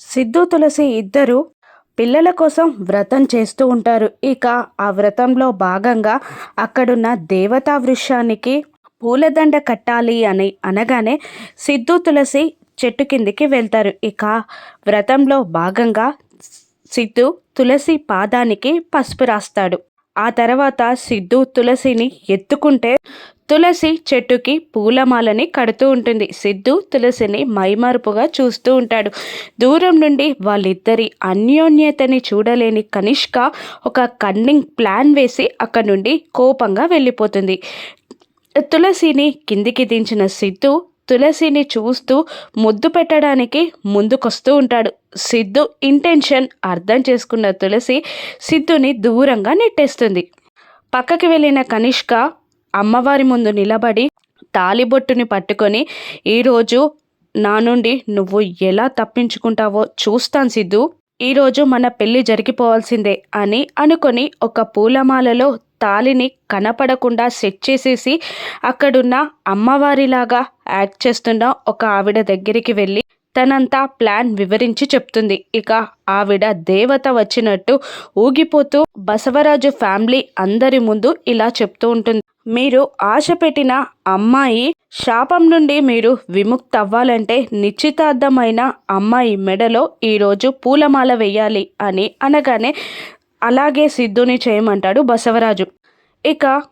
సిద్ధు తులసి ఇద్దరు పిల్లల కోసం వ్రతం చేస్తూ ఉంటారు. ఇక ఆ వ్రతంలో భాగంగా అక్కడున్న దేవతా వృక్షానికి పూలదండ కట్టాలి అని అనగానే సిద్ధు తులసి చెట్టు కిందికి వెళ్తారు. ఇక వ్రతంలో భాగంగా సిద్ధు తులసి పాదానికి పసుపు రాస్తాడు. ఆ తర్వాత సిద్ధు తులసిని ఎత్తుకుంటే తులసి చెట్టుకి పూలమాలని కడుతూ ఉంటుంది. సిద్ధు తులసిని మైమరుపుగా చూస్తూ ఉంటాడు. దూరం నుండి వాళ్ళిద్దరి అన్యోన్యతని చూడలేని కనిష్క ఒక కన్నింగ్ ప్లాన్ వేసి అక్కడి నుండి కోపంగా వెళ్ళిపోతుంది. తులసిని కిందికి దించిన సిద్ధు తులసిని చూస్తూ ముద్దు పెట్టడానికి ముందుకొస్తూ ఉంటాడు. సిద్ధు ఇంటెన్షన్ అర్థం చేసుకున్న తులసి సిద్ధుని దూరంగా నెట్టేస్తుంది. పక్కకి వెళ్ళిన కనిష్క అమ్మవారి ముందు నిలబడి తాలిబొట్టుని పట్టుకొని ఈరోజు నా నుండి నువ్వు ఎలా తప్పించుకుంటావో చూస్తాను సిద్ధు. ఈరోజు మన పెళ్ళి జరిగిపోవాల్సిందే అని అనుకొని ఒక పూలమాలలో తాలిని కనపడకుండా సెట్ చేసేసి అక్కడున్న అమ్మవారిలాగా యాక్ట్ చేస్తున్న ఒక ఆవిడ దగ్గరికి వెళ్ళి తనంతా ప్లాన్ వివరించి చెప్తుంది. ఇక ఆవిడ దేవత వచ్చినట్టు ఊగిపోతూ బసవరాజు ఫ్యామిలీ అందరి ముందు ఇలా చెప్తూ ఉంటుంది. మీరు ఆశ పెట్టిన అమ్మాయి శాపం నుండి మీరు విముక్త అవ్వాలంటే నిశ్చితార్థమైన అమ్మాయి మెడలో ఈరోజు పూలమాల వేయాలి అని అనగానే అలాగే సిద్ధుని చేయమంటాడు బసవరాజు. ఇక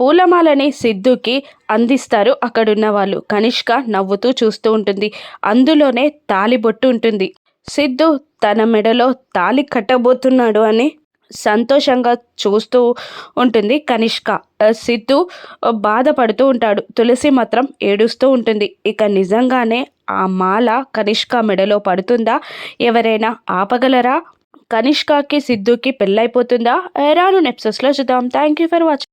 పూలమాలని సిద్ధుకి అందిస్తారు అక్కడున్న వాళ్ళు. కనిష్క నవ్వుతూ చూస్తూ ఉంటుంది. అందులోనే తాలిబొట్టు ఉంటుంది. సిద్ధు తన మెడలో తాలి కట్టబోతున్నాడు అని సంతోషంగా చూస్తూ ఉంటుంది కనిష్క. సిద్ధు బాధపడుతూ ఉంటాడు. తులసి మాత్రం ఏడుస్తూ ఉంటుంది. ఇక నిజంగానే ఆ మాల కనిష్క మెడలో పడుతుందా? ఎవరైనా ఆపగలరా? కనిష్కాకి సిద్ధుకి పెళ్ళైపోతుందా? ఎరాను నెప్సెస్లో చూద్దాం. Thank you for watching